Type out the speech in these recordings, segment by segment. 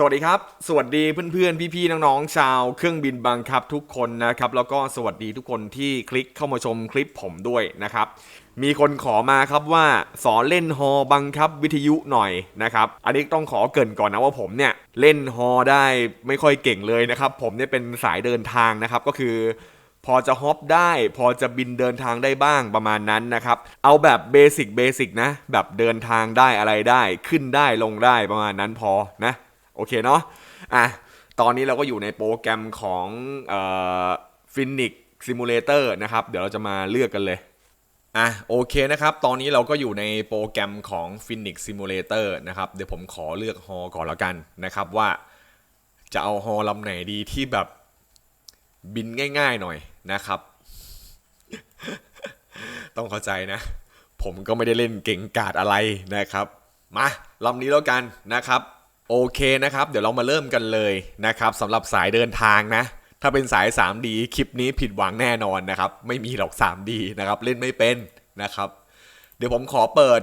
สวัสดีครับ สวัสดีเพื่อนๆ พี่ๆ น้องๆ ชาวเครื่องบินบังคับทุกคนนะครับ แล้วก็สวัสดีทุกคนที่คลิกเข้ามาชมคลิปผมด้วยนะครับ มีคนขอมาครับว่าสอนเล่นฮอบังคับวิทยุหน่อยนะครับ อันนี้ต้องขอเกินก่อนนะว่าผมเนี่ยเล่นฮอได้ไม่ค่อยเก่งเลยนะครับ ผมเนี่ยเป็นสายเดินทางนะครับก็คือพอจะฮอปได้ พอจะบินเดินทางได้บ้างประมาณนั้นนะครับ เอาแบบเบสิกเบสิกนะ แบบเดินทางได้อะไรได้ ขึ้นได้ลงได้ประมาณนั้นพอนะ โอเคเนาะอะตอนนี้เราก็อยู่ในโปรแกรมของเอ่อ Phoenix Simulator นะครับ เดี๋ยวเราจะมาเลือกกันเลยอะโอเคนะครับ ตอนนี้เราก็อยู่ในโปรแกรมของ Phoenix Simulator นะครับ เดี๋ยวผมขอเลือกฮอก่อนแล้วกันนะครับว่าจะเอาฮอลำไหนดีที่แบบบินง่ายๆหน่อยนะครับ ต้องเข้าใจนะ ผมก็ไม่ได้เล่นเก่งกาดอะไรนะครับ มาลำนี้แล้วกันนะครับ โอเคนะครับ เดี๋ยวเรามาเริ่มกันเลยนะครับสำหรับสายเดินทางนะ ถ้าเป็นสาย 3D คลิปนี้ผิดหวังแน่นอนนะครับ ไม่มีหรอก 3D นะครับเล่นไม่เป็นนะครับ เดี๋ยวผมขอเปิด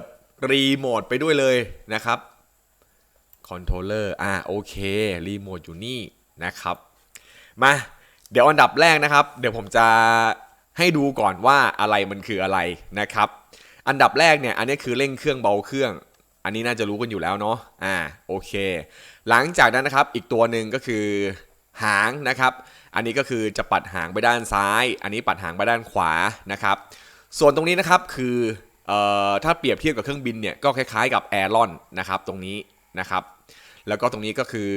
รีโมทไปด้วยเลยนะครับคอนโทรลเลอร์อ่าโอเครีโมทอยู่นี่นะครับมาเดี๋ยวอันดับแรกนะครับ เดี๋ยวผมจะให้ดูก่อนว่าอะไรมันคืออะไรนะครับ อันดับแรกเนี่ยอันนี้คือเร่งเครื่องเบาเครื่อง อันนี้น่าจะรู้กันอยู่แล้วเนาะอ่าโอเค หลังจากนั้นนะครับอีกตัวหนึ่งก็คือหางนะครับ อันนี้ก็คือจะปัดหางไปด้านซ้าย อันนี้ปัดหางไปด้านขวานะครับ ส่วนตรงนี้นะครับคือเอ่อถ้าเปรียบเทียบกับเครื่องบินเนี่ยก็คล้ายๆกับแอร์ลอนนะครับตรงนี้นะครับ แล้วก็ตรงนี้ก็คือ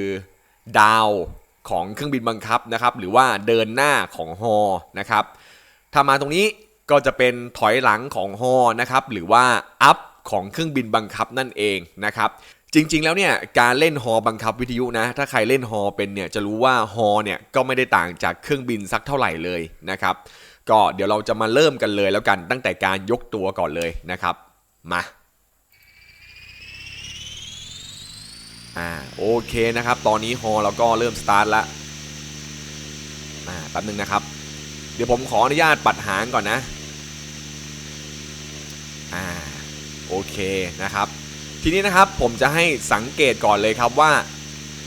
ดาวของเครื่องบินบังคับนะครับ หรือว่าเดินหน้าของฮอนะครับถ้ามาตรงนี้ก็จะเป็นถอยหลังของฮอนะครับ หรือว่าอัพ ของเครื่องบินบังคับนั่นเองนะครับจริง ๆ แล้วเนี่ยการเล่นฮอบังคับวิทยุนะ ถ้าใครเล่นฮอเป็นเนี่ยจะรู้ว่าฮอเนี่ยก็ไม่ได้ต่างจากเครื่องบินสักเท่าไหร่เลยนะครับ ก็เดี๋ยวเราจะมาเริ่มกันเลยแล้วกันตั้งแต่การยกตัวก่อนเลยนะครับ มาอ่าโอเคนะครับ ตอนนี้ฮอเราก็เริ่มสตาร์ทล้วอ่าแป๊บนึงนะครับ เดี๋ยวผมขออนุญาตปัดหางก่อนนะอ่า โอเคนะครับ ทีนี้นะครับผมจะให้สังเกตก่อนเลยครับว่า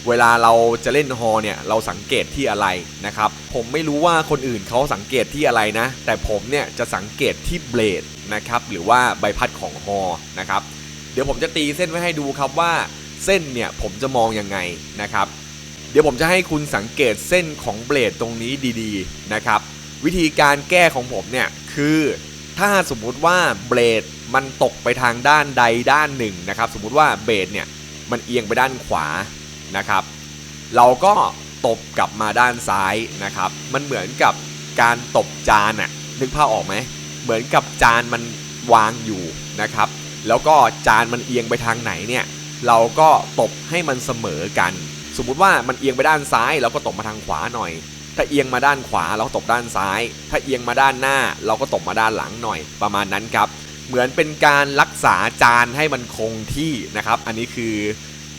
เวลาเราจะเล่นฮอเนี่ยเราสังเกตที่อะไรนะครับ ผมไม่รู้ว่าคนอื่นเขาสังเกตที่อะไรนะ แต่ผมเนี่ยจะสังเกตที่เบลดนะครับหรือว่าใบพัดของฮอนะครับ เดี๋ยวผมจะตีเส้นไว้ให้ดูครับว่าเส้นเนี่ยผมจะมองยังไงนะครับ เดี๋ยวผมจะให้คุณสังเกตเส้นของเบลดตรงนี้ดีๆนะครับ วิธีการแก้ของผมเนี่ยคือ ถ้าสมมุติว่าเบลดมันตกไปทางด้านใดด้านหนึ่งนะครับ สมมุติว่าเบลดเนี่ยมันเอียงไปด้านขวานะครับ เราก็ตบกลับมาด้านซ้ายนะครับ มันเหมือนกับการตบจานอะนึกภาพออกไหมเหมือนกับจานมันวางอยู่นะครับ แล้วก็จานมันเอียงไปทางไหนเนี่ย เราก็ตบให้มันเสมอกัน สมมุติว่ามันเอียงไปด้านซ้ายเราก็ตบมาทางขวาหน่อย ถ้าเอียงมาด้านขวาเราก็ตบด้านซ้าย ถ้าเอียงมาด้านหน้า เราก็ตบมาด้านหลังหน่อยประมาณนั้นครับ เหมือนเป็นการรักษาจานให้มันคงที่นะครับ อันนี้คือ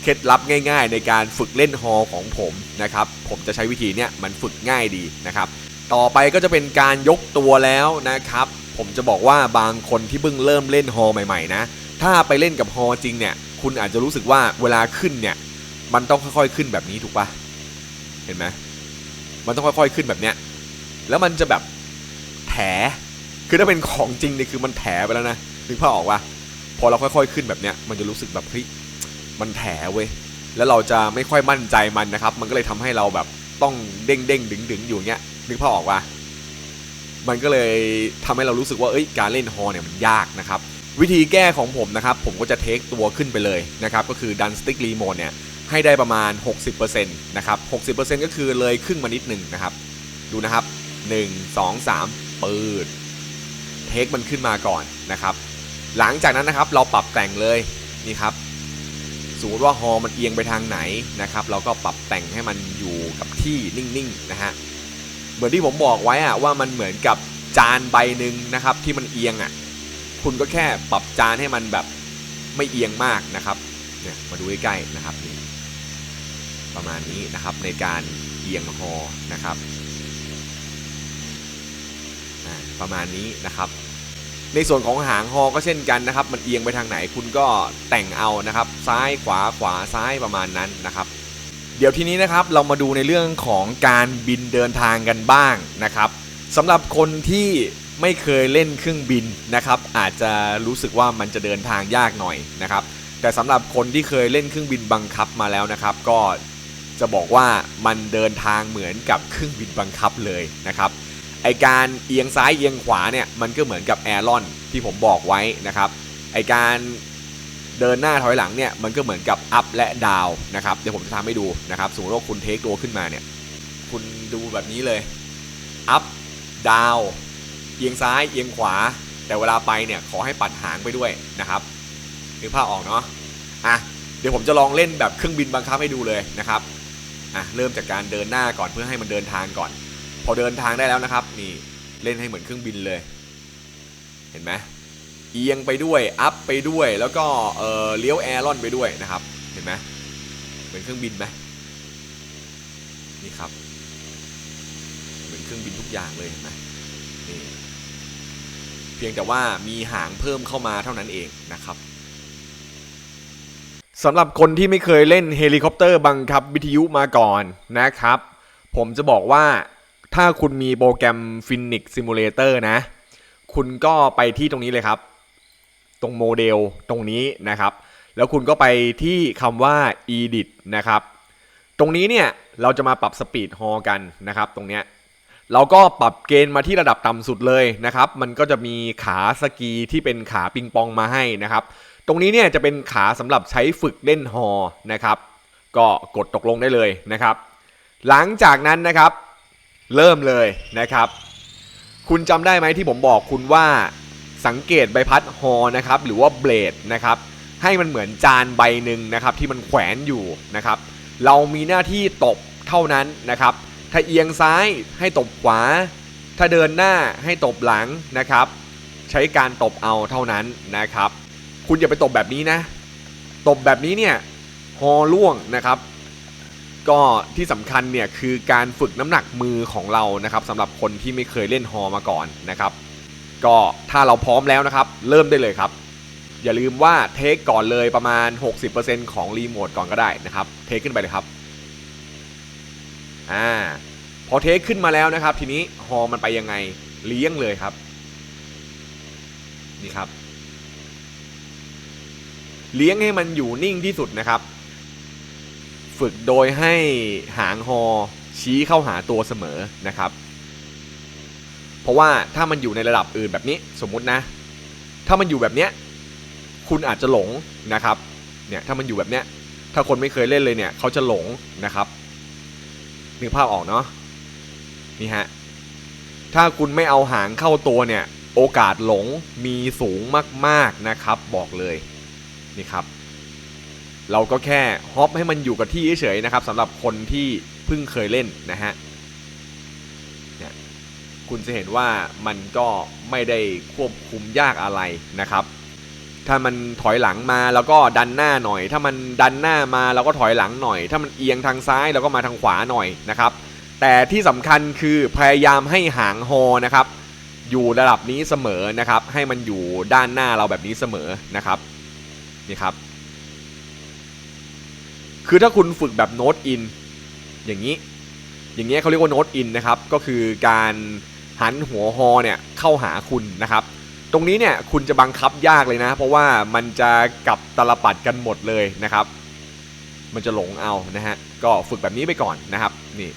เคล็ดลับง่าย ๆ ในการฝึกเล่นฮอของผมนะครับ ผมจะใช้วิธีเนี้ยมันฝึกง่ายดีนะครับ ต่อไปก็จะเป็นการยกตัวแล้วนะครับ ผมจะบอกว่าบางคนที่เพิ่งเริ่มเล่นฮอใหม่ๆนะ ถ้าไปเล่นกับฮอจริงเนี่ยคุณอาจจะรู้สึกว่าเวลาขึ้นเนี่ยมันต้องค่อยๆขึ้นแบบนี้ถูกปะเห็นไหม มันต้องค่อยๆขึ้นแบบเนี้ยแล้วมันจะแบบแถคือถ้าเป็นของจริงเนี่ยคือมันแถไปแล้วนะนึกภาพออกว่าพอเราค่อยๆขึ้นแบบเนี้ยมันจะรู้สึกแบบเฮ้ยมันแถเว้ยแล้วเราจะไม่ค่อยมั่นใจมันนะครับ มันก็เลยทำให้เราแบบต้องเด้งเด้งดึงดึงๆอยู่เงี้ยนึกภาพออกว่ามันก็เลยทำให้เรารู้สึกว่าเอ้ยการเล่นฮอเนี่ยมันยากนะครับวิธีแก้ของผมนะครับผมก็จะเทคตัวขึ้นไปเลยนะครับก็คือดันสติ๊กรีโมทเนี่ย ให้ได้ประมาณ 60%นะครับ 60%ก็คือเลยครึ่งมานิดหนึ่งนะครับ ดูนะครับ 1 2 3ปืดเทคมันขึ้นมาก่อนนะครับ หลังจากนั้นนะครับเราปรับแต่งเลยนี่ครับสมมติว่าฮอมันเอียงไปทางไหนนะครับ เราก็ปรับแต่งให้มันอยู่กับที่นิ่งๆนะฮะเหมือนที่ผมบอกไว้อะว่ามันเหมือนกับจานใบหนึ่งนะครับที่มันเอียงอะคุณก็แค่ปรับจานให้มันแบบไม่เอียงมากนะครับเนี่ยมาดูใกล้ๆนะครับนี่ ประมาณนี้นะครับในการเอียงฮอนะครับประมาณนี้นะครับ ในส่วนของหางฮอก็เช่นกันนะครับ มันเอียงไปทางไหนคุณก็แต่งเอานะครับ ซ้ายขวาขวาซ้ายประมาณนั้นนะครับ เดี๋ยวทีนี้นะครับเรามาดูในเรื่องของการบินเดินทางกันบ้างนะครับสำหรับคนที่ไม่เคยเล่นเครื่องบินนะครับ อาจจะรู้สึกว่ามันจะเดินทางยากหน่อยนะครับ แต่สำหรับคนที่เคยเล่นเครื่องบินบังคับมาแล้วนะครับ ก็ จะบอกว่ามันเดินทางเหมือนกับเครื่องบินบังคับเลยนะครับไอการเอียงซ้ายเอียงขวาเนี่ยมันก็เหมือนกับแอรอนที่ผมบอกไว้นะครับไอการเดินหน้าถอยหลังเนี่ยมันก็เหมือนกับอัพและดาวนะครับเดี๋ยวผมจะทำให้ดูนะครับสมมติว่าคุณเทคตัวขึ้นมาเนี่ยคุณดูแบบนี้เลยอัพดาวเอียงซ้ายเอียงขวา แต่เวลาไปเนี่ยขอให้ปัดหางไปด้วยนะครับนึกภาพออกเนาะอะเดี๋ยวผมจะลองเล่นแบบเครื่องบินบังคับให้ดูเลยนะครับ อะเริ่มจากการเดินหน้าก่อนเพื่อให้มันเดินทางก่อน พอเดินทางได้แล้วนะครับ นี่เล่นให้เหมือนเครื่องบินเลย เห็นไหมเอียงไปด้วยอัพไปด้วยแล้วก็เออเลี้ยวแอรอนไปด้วยนะครับ เห็นไหมเหมือนเครื่องบินไหมนี่ครับ เหมือนเครื่องบินทุกอย่างเลยเห็นไหมนี่เพียงแต่ว่ามีหางเพิ่มเข้ามาเท่านั้นเองนะครับ สำหรับคนที่ไม่เคยเล่นเฮลิคอปเตอร์บังคับวิทยุมาก่อนนะครับ ผมจะบอกว่าถ้าคุณมีโปรแกรม Phoenix Simulator นะ คุณก็ไปที่ตรงนี้เลยครับ ตรงโมเดลตรงนี้นะครับ แล้วคุณก็ไปที่คำว่า edit นะครับ ตรงนี้เนี่ยเราจะมาปรับสปีดฮอกันนะครับ ตรงเนี้ยเราก็ปรับเกณฑ์มาที่ระดับต่ำสุดเลยนะครับ มันก็จะมีขาสกีที่เป็นขาปิงปองมาให้นะครับ ตรงนี้เนี่ยจะเป็นขาสำหรับใช้ฝึกเล่นฮอนะครับ ก็กดตกลงได้เลยนะครับ หลังจากนั้นนะครับ เริ่มเลยนะครับ คุณจำได้ไหมที่ผมบอกคุณว่าสังเกตใบพัดฮอนะครับ หรือว่าเบลดนะครับ ให้มันเหมือนจานใบหนึ่งนะครับ ที่มันแขวนอยู่นะครับ เรามีหน้าที่ตบเท่านั้นนะครับ ถ้าเอียงซ้ายให้ตบขวา ถ้าเดินหน้าให้ตบหลังนะครับ ใช้การตบเอาเท่านั้นนะครับ คุณอย่าไปตบแบบนี้นะ ตบแบบนี้เนี่ยฮอล่วงนะครับ ก็ที่สำคัญเนี่ยคือการฝึกน้ำหนักมือของเรานะครับสำหรับคนที่ไม่เคยเล่นฮอมาก่อนนะครับ ก็ถ้าเราพร้อมแล้วนะครับ เริ่มได้เลยครับ อย่าลืมว่าเทคก่อนเลยประมาณ 60%ของรีโมทก่อนก็ได้นะครับ เทคขึ้นไปเลยครับอ่าพอเทคขึ้นมาแล้วนะครับ ทีนี้ฮอมันไปยังไงเลี้ยงเลยครับ นี่ครับ เลี้ยงให้มันอยู่นิ่งที่สุดนะครับ ฝึกโดยให้หางฮอชี้เข้าหาตัวเสมอนะครับ เพราะว่าถ้ามันอยู่ในระดับอื่นแบบนี้สมมุตินะ ถ้ามันอยู่แบบเนี้ยคุณอาจจะหลงนะครับเนี่ยถ้ามันอยู่แบบเนี้ยถ้าคนไม่เคยเล่นเลยเนี่ยเขาจะหลงนะครับนึกภาพออกเนาะนี่ฮะถ้าคุณไม่เอาหางเข้าตัวเนี่ย โอกาสหลงมีสูงมาก ๆ นะครับ บอกเลย นี่ครับ เราก็แค่ฮอปให้มันอยู่กับที่เฉยๆนะครับสำหรับคนที่เพิ่งเคยเล่นนะฮะเนี่ยคุณจะเห็นว่ามันก็ไม่ได้ควบคุมยากอะไรนะครับ ถ้ามันถอยหลังมาแล้วก็ดันหน้าหน่อย ถ้ามันดันหน้ามาเราก็ถอยหลังหน่อย ถ้ามันเอียงทางซ้ายเราก็มาทางขวาหน่อยนะครับ แต่ที่สำคัญคือพยายามให้หางฮอนะครับ อยู่ระดับนี้เสมอนะครับ ให้มันอยู่ด้านหน้าเราแบบนี้เสมอนะครับ นี่ครับ คือถ้าคุณฝึกแบบโน้ตอินอย่างนี้ อย่างเงี้เขาเรียกว่าโน้ตอินนะครับ ก็คือการหันหัวฮอเนี่ยเข้าหาคุณนะครับ ตรงนี้เนี่ยคุณจะบังคับยากเลยนะ เพราะว่ามันจะกลับตลปัดกันหมดเลยนะครับ มันจะหลงเอานะฮะ ก็ฝึกแบบนี้ไปก่อนนะครับ นี่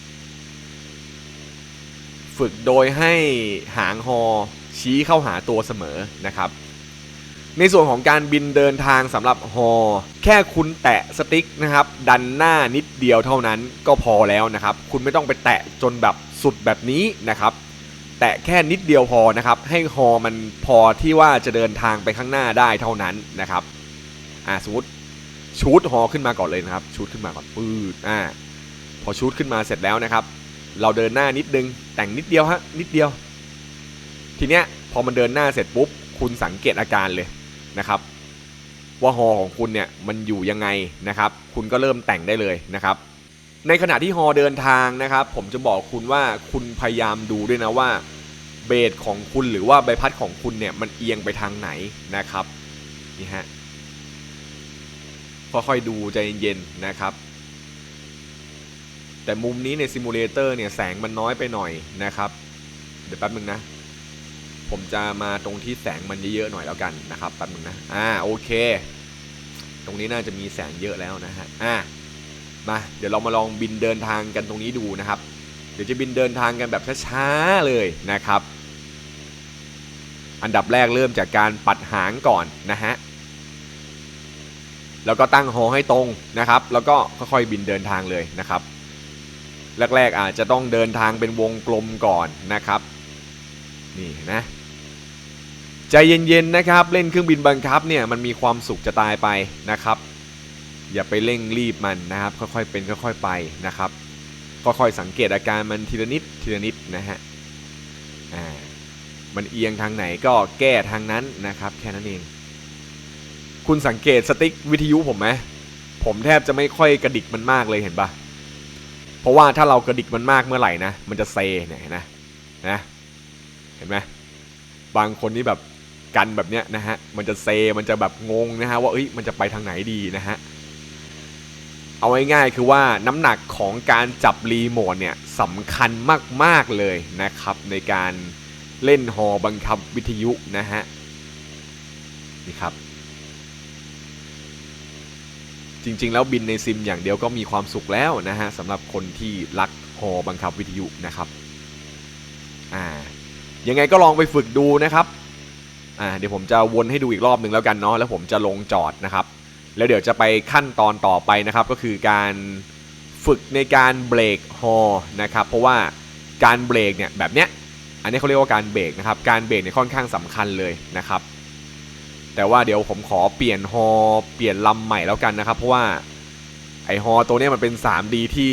ฝึกโดยให้หางฮอชี้เข้าหาตัวเสมอนะครับ ในส่วนของการบินเดินทางสำหรับฮอแค่คุณแตะสติ๊กนะครับ ดันหน้านิดเดียวเท่านั้นก็พอแล้วนะครับ คุณไม่ต้องไปแตะจนแบบสุดแบบนี้นะครับ แตะแค่นิดเดียวพอนะครับ ให้ฮอมันพอที่ว่าจะเดินทางไปข้างหน้าได้เท่านั้นนะครับอ่าสมมติชูดฮอขึ้นมาก่อนเลยนะครับชูดขึ้นมาก่อนปืดอ่าพอชูดขึ้นมาเสร็จแล้วนะครับ เราเดินหน้านิดนึง แต่งนิดเดียวฮะนิดเดียว ทีเนี้ยพอมันเดินหน้าเสร็จปุ๊บคุณสังเกตอาการเลย นะครับว่าฮอของคุณเนี่ยมันอยู่ยังไงนะครับ คุณก็เริ่มแต่งได้เลยนะครับ ในขณะที่ฮอเดินทางนะครับ ผมจะบอกคุณว่าคุณพยายามดูด้วยนะว่าเบสของคุณหรือว่าใบพัดของคุณเนี่ยมันเอียงไปทางไหนนะครับนี่ฮะค่อยๆดูใจเย็นๆนะครับ แต่มุมนี้ในซิมูเลเตอร์เนี่ยแสงมันน้อยไปหน่อยนะครับ เดี๋ยวแป๊บนึงนะ ผมจะมาตรงที่แสงมันเยอะๆหน่อยแล้วกันนะครับแป๊บนึงนะ อ่าโอเค ตรงนี้น่าจะมีแสงเยอะแล้วนะฮะ อ่ามาเดี๋ยวเรามาลองบินเดินทางกันตรงนี้ดูนะครับ เดี๋ยวจะบินเดินทางกันแบบช้าๆเลยนะครับ อันดับแรกเริ่มจากการปัดหางก่อนนะฮะ แล้วก็ตั้งหอให้ตรงนะครับ แล้วก็ค่อยๆบินเดินทางเลยนะครับ แรกๆอาจจะต้องเดินทางเป็นวงกลมก่อนนะครับ นี่นะ ใจเย็นๆนะครับ เล่นเครื่องบินบังคับเนี่ยมันมีความสุขจะตายไปนะครับ อย่าไปเร่งรีบมันนะครับ ค่อยๆเป็นค่อยๆไปนะครับค่อยๆสังเกตอาการมันทีละนิดทีละนิดนะฮะอ่ามันเอียงทางไหนก็แก้ทางนั้นนะครับ แค่นั้นเอง คุณสังเกตสติ๊กวิทยุผมไหมผมแทบจะไม่ค่อยกระดิกมันมากเลยเห็นปะเพราะว่าถ้าเรากระดิกมันมากเมื่อไหร่นะมันจะเซเนี่ยนะนะเห็นไหมบางคนนี่แบบ กันแบบเนี้ยนะฮะ มันจะเซ มันจะแบบงงนะฮะว่าเอ้ย มันจะไปทางไหนดีนะฮะ เอาง่ายๆคือว่าน้ำหนักของการจับรีโมทเนี่ยสำคัญมากๆเลยนะครับ ในการเล่นฮอบังคับวิทยุนะฮะ นี่ครับ จริงๆ แล้วบินในซิมอย่างเดียวก็มีความสุขแล้วนะฮะสำหรับคนที่รักฮอบังคับวิทยุนะครับ อ่า ยังไงก็ลองไปฝึกดูนะครับ อ่าเดี๋ยวผมจะวนให้ดูอีกรอบหนึ่งแล้วกันเนาะแล้วผมจะลงจอดนะครับ แล้วเดี๋ยวจะไปขั้นตอนต่อไปนะครับ ก็คือการฝึกในการเบรกฮอนะครับ เพราะว่าการเบรกเนี่ยแบบเนี้ยอันนี้เขาเรียกว่าการเบรกนะครับ การเบรกเนี่ยค่อนข้างสำคัญเลยนะครับ แต่ว่าเดี๋ยวผมขอเปลี่ยนฮอเปลี่ยนลำใหม่แล้วกันนะครับ เพราะว่าไอฮอตัวเนี้ยมันเป็น 3D ที่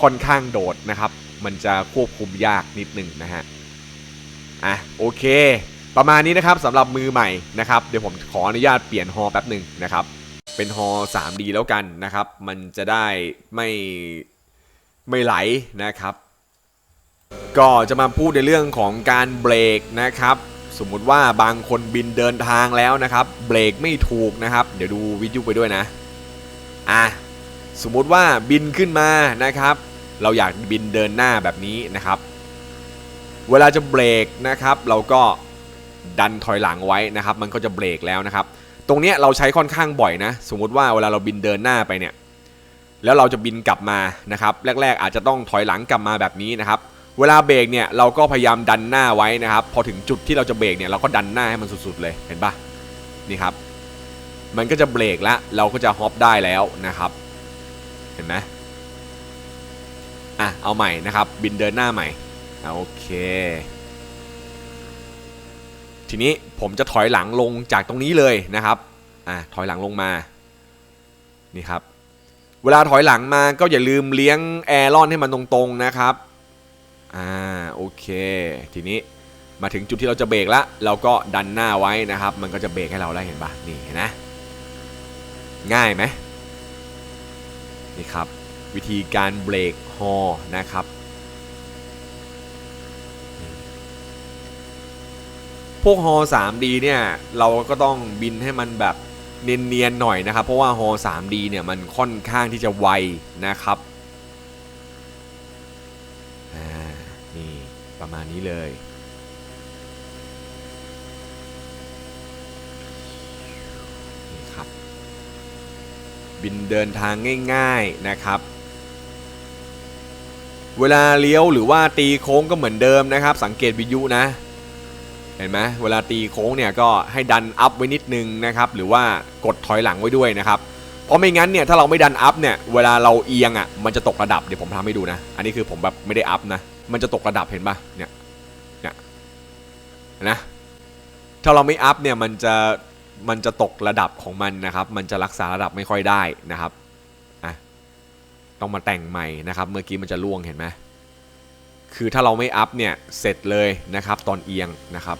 ค่อนข้างโดดนะครับ มันจะควบคุมยากนิดหนึ่งนะฮะ อะโอเค ประมาณนี้นะครับสำหรับมือใหม่นะครับเดี๋ยวผมขออนุญาตเปลี่ยนฮอแป๊บหนึ่งนะครับ เป็นฮอ 3D แล้วกันนะครับ มันจะได้ไม่ไม่ไหลนะครับ ก็จะมาพูดในเรื่องของการเบรกนะครับ สมมุติว่าบางคนบินเดินทางแล้วนะครับ เบรกไม่ถูกนะครับ เดี๋ยวดูวิดีโอไปด้วยนะอะสมมุติว่าบินขึ้นมานะครับ เราอยากบินเดินหน้าแบบนี้นะครับ เวลาจะเบรกนะครับ เราก็ ดันถอยหลังไว้นะครับ มันก็จะเบรกแล้วนะครับ ตรงนี้เราใช้ค่อนข้างบ่อยนะ สมมติว่าเวลาเราบินเดินหน้าไปเนี่ย แล้วเราจะบินกลับมานะครับ แรก ๆ อาจจะต้องถอยหลังกลับมาแบบนี้นะครับ เวลาเบรกเนี่ยเราก็พยายามดันหน้าไว้นะครับ พอถึงจุดที่เราจะเบรกเนี่ยเราก็ดันหน้าให้มันสุดๆเลย เห็นปะนี่ครับ มันก็จะเบรกแล้วเราก็จะฮอปได้แล้วนะครับ เห็นไหมอะเอาใหม่นะครับ บินเดินหน้าใหม่โอเค ทีนี้ผมจะถอยหลังลงจากตรงนี้เลยนะครับอะถอยหลังลงมานี่ครับเวลาถอยหลังมาก็อย่าลืมเลี้ยงแอร์ลอนให้มันตรงๆนะครับอ่าโอเค ทีนี้มาถึงจุดที่เราจะเบรกแล้วเราก็ดันหน้าไว้นะครับ มันก็จะเบรกให้เราได้เห็นปะนี่เห็นนะ ง่ายไหมนี่ครับ วิธีการเบรกฮอนะครับ พวกฮอ 3D เนี่ยเราก็ต้องบินให้มันแบบเนียนๆหน่อยนะครับ เพราะว่าฮอ 3D เนี่ยมันค่อนข้างที่จะไวนะครับนี่ประมาณนี้เลยนี่ครับ บินเดินทางง่าย ๆนะครับเวลาเลี้ยวหรือว่าตีโค้งก็เหมือนเดิมนะครับ สังเกตวิทยุนะ เห็นไหมเวลาตีโค้งเนี่ยก็ให้ดันอัพไว้นิดนึงนะครับหรือว่ากดถอยหลังไว้ด้วยนะครับเพราะไม่งั้นเนี่ยถ้าเราไม่ดันอัพเนี่ยเวลาเราเอียงอะมันจะตกระดับเดี๋ยวผมทำให้ดูนะ อันนี้คือผมแบบไม่ได้อัพนะมันจะตกระดับเห็นปะเนี่ยเนี่ยนะถ้าเราไม่อัพเนี่ยมันจะมันจะตกระดับของมันนะครับ มันจะรักษาระดับไม่ค่อยได้นะครับอะต้องมาแต่งใหม่นะครับ เมื่อกี้มันจะล่วงเห็นไหม คือถ้าเราไม่อัพเนี่ยเสร็จเลยนะครับตอนเอียงนะครับ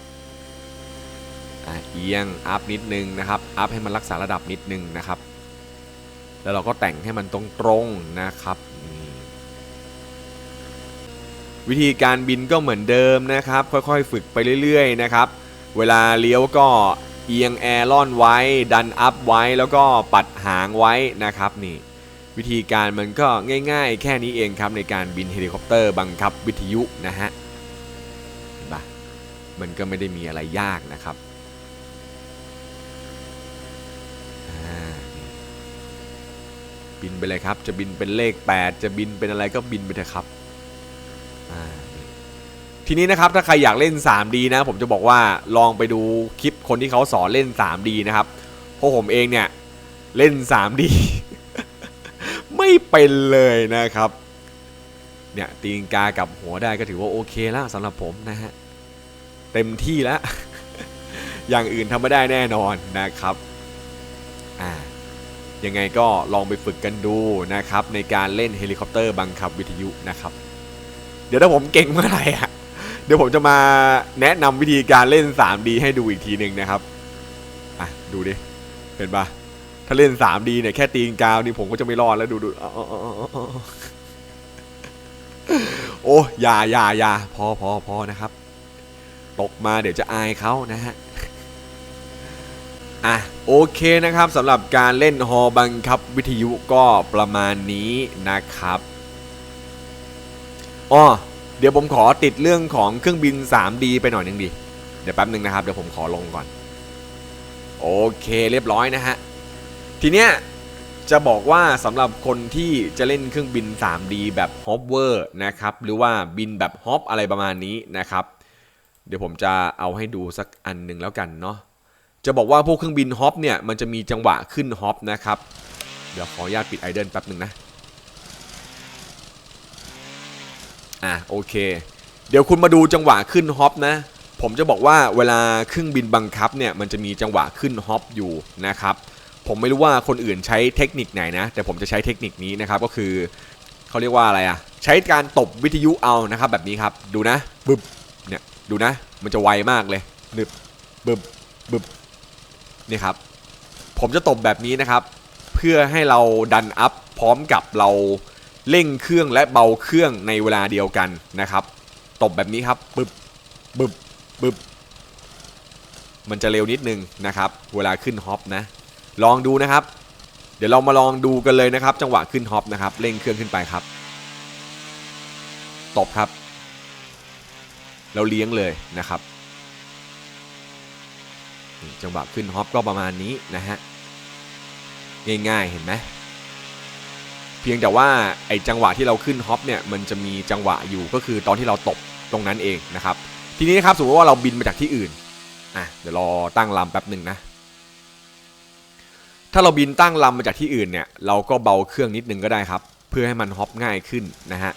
เอียงอัพนิดนึงนะครับอัพให้มันรักษาระดับนิดนึงนะครับ แล้วเราก็แต่งให้มันตรงๆนะครับ วิธีการบินก็เหมือนเดิมนะครับ ค่อยๆ ฝึกไปเรื่อยๆนะครับ เวลาเลี้ยวก็เอียงแอร์ลอนไว้ ดันอัพไว้แล้วก็ปัดหางไว้นะครับนี่ วิธีการมันก็ง่ายๆ แค่นี้เองครับในการบินเฮลิคอปเตอร์บังคับวิทยุนะฮะเห็นปะมันก็ไม่ได้มีอะไรยากนะครับบินไปเลยครับ จะบินเป็นเลข 8 จะบินเป็นอะไรก็บินไปเถอะครับ ทีนี้นะครับถ้าใครอยากเล่น 3D นะ ผมจะบอกว่าลองไปดูคลิปคนที่เขาสอนเล่น 3D นะครับ เพราะผมเองเนี่ย เล่น 3D เป็นเลยนะครับ เนี่ยตีนกากับหัวได้ก็ถือว่าโอเคแล้วสำหรับผมนะฮะ เต็มที่แล้ว อย่างอื่นทำไม่ได้แน่นอนนะครับอ่ายังไงก็ลองไปฝึกกันดูนะครับ ในการเล่นเฮลิคอปเตอร์บังคับวิทยุนะครับ เดี๋ยวถ้าผมเก่งเมื่อไหร่อะเดี๋ยวผมจะมาแนะนำวิธีการเล่น 3D ให้ดูอีกทีหนึ่งนะครับ อะ ดูดิ เป็นปะ ถ้าเล่น 3D เนี่ยแค่ตีนกาวนี่ผมก็จะไม่รอดแล้วดูดูอ๋อโอ้อยาอยาอยาพอพอพอนะครับ ตกมาเดี๋ยวจะอายเขานะฮะอะโอเคนะครับสำหรับการเล่นฮอบังคับวิทยุก็ประมาณนี้นะครับอ้อเดี๋ยวผมขอติดเรื่องของเครื่องบิน 3D ไปหน่อยหนึงดิเดี๋ยวแป๊บนึงนะครับ เดี๋ยวผมขอลงก่อน โอเคเรียบร้อยนะฮะ ทีเนี้ยจะบอกว่าสำหรับคนที่จะเล่นเครื่องบิน 3D แบบฮอปเวอร์นะครับหรือว่าบินแบบฮอปอะไรประมาณนี้นะครับเดี๋ยวผมจะเอาให้ดูสักอันหนึ่งแล้วกันเนาะจะบอกว่าพวกเครื่องบินฮอปเนี่ยมันจะมีจังหวะขึ้นฮอปนะครับเดี๋ยวขออนุญาตปิดไอเดิลแป๊บหนึ่งนะอะโอเค เดี๋ยวคุณมาดูจังหวะขึ้นฮอปนะผมจะบอกว่าเวลาเครื่องบินบังคับเนี่ยมันจะมีจังหวะขึ้นฮอปอยู่นะครับ ผมไม่รู้ว่าคนอื่นใช้เทคนิคไหนนะ แต่ผมจะใช้เทคนิคนี้นะครับก็คือเขาเรียกว่าอะไรอะใช้การตบวิทยุเอานะครับแบบนี้ครับดูนะบึบเนี่ยดูนะ มันจะไวมากเลยนึบบึบบึบนี่ครับ ผมจะตบแบบนี้นะครับ เพื่อให้เราดันอัพพร้อมกับเราเร่งเครื่องและเบาเครื่องในเวลาเดียวกันนะครับ ตบแบบนี้ครับบึบบึบบึบมันจะเร็วนิดนึงนะครับ เวลาขึ้นฮอปนะ ลองดูนะครับ เดี๋ยวเรามาลองดูกันเลยนะครับ จังหวะขึ้นฮอปนะครับเร่งเครื่องขึ้นไปครับตบครับแล้วเลี้ยงเลยนะครับจังหวะขึ้นฮอปก็ประมาณนี้นะฮะง่ายๆเห็นไหมเพียงแต่ว่าไอ้จังหวะที่เราขึ้นฮอปเนี่ยมันจะมีจังหวะอยู่ก็คือตอนที่เราตบตรงนั้นเองนะครับ ทีนี้นะครับสมมติว่าเราบินมาจากที่อื่นอะเดี๋ยวรอตั้งลำแป๊บหนึ่งนะ ถ้าเราบินตั้งลำมาจากที่อื่นเนี่ยเราก็เบาเครื่องนิดนึงก็ได้ครับ เพื่อให้มันฮอปง่ายขึ้นนะฮะ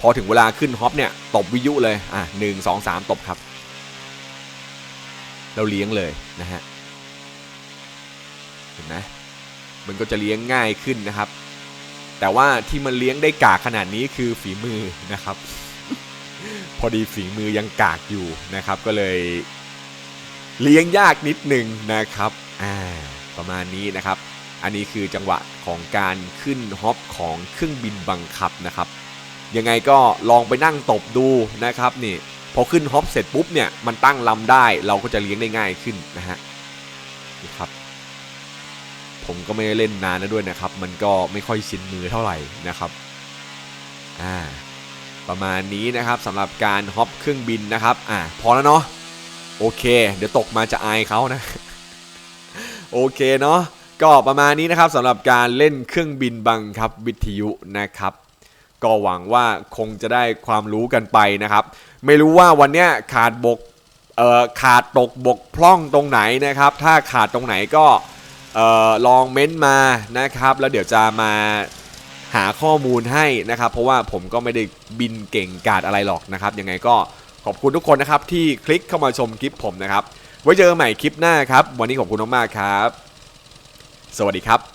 พอถึงเวลาขึ้นฮอปเนี่ยตบวิยุเลยอะหนึ่งสองสามตบครับ เราเลี้ยงเลยนะฮะเห็นไหมมันก็จะเลี้ยงง่ายขึ้นนะครับ แต่ว่าที่มันเลี้ยงได้กากขนาดนี้คือฝีมือนะครับ พอดีฝีมือยังกากอยู่นะครับ ก็เลยเลี้ยงยากนิดนึงนะครับอ่า ประมาณนี้นะครับ อันนี้คือจังหวะของการขึ้นฮอปของเครื่องบินบังคับนะครับ ยังไงก็ลองไปนั่งตบดูนะครับนี่พอขึ้นฮอปเสร็จปุ๊บเนี่ยมันตั้งลำได้เราก็จะเลี้ยงได้ง่ายขึ้นนะฮะนี่ครับ ผมก็ไม่ได้เล่นนานแล้วด้วยนะครับ มันก็ไม่ค่อยชินมือเท่าไหร่นะครับอ่าประมาณนี้นะครับสำหรับการฮอปเครื่องบินนะครับอ่าพอแล้วเนาะโอเค เดี๋ยวตกมาจะอายเขานะ โอเคเนาะก็ประมาณนี้นะครับสำหรับการเล่นเครื่องบินบังคับวิทยุนะครับ ก็หวังว่าคงจะได้ความรู้กันไปนะครับ ไม่รู้ว่าวันเนี้ยขาดบกเอ่อขาดตกบกพร่องตรงไหนนะครับ ถ้าขาดตรงไหนก็เอ่อลองเม้นต์มานะครับ แล้วเดี๋ยวจะมาหาข้อมูลให้นะครับ เพราะว่าผมก็ไม่ได้บินเก่งกาดอะไรหรอกนะครับ ยังไงก็ขอบคุณทุกคนนะครับที่คลิกเข้ามาชมคลิปผมนะครับ ไว้เจอกันใหม่คลิปหน้าครับ วันนี้ขอบคุณมากๆครับ สวัสดีครับ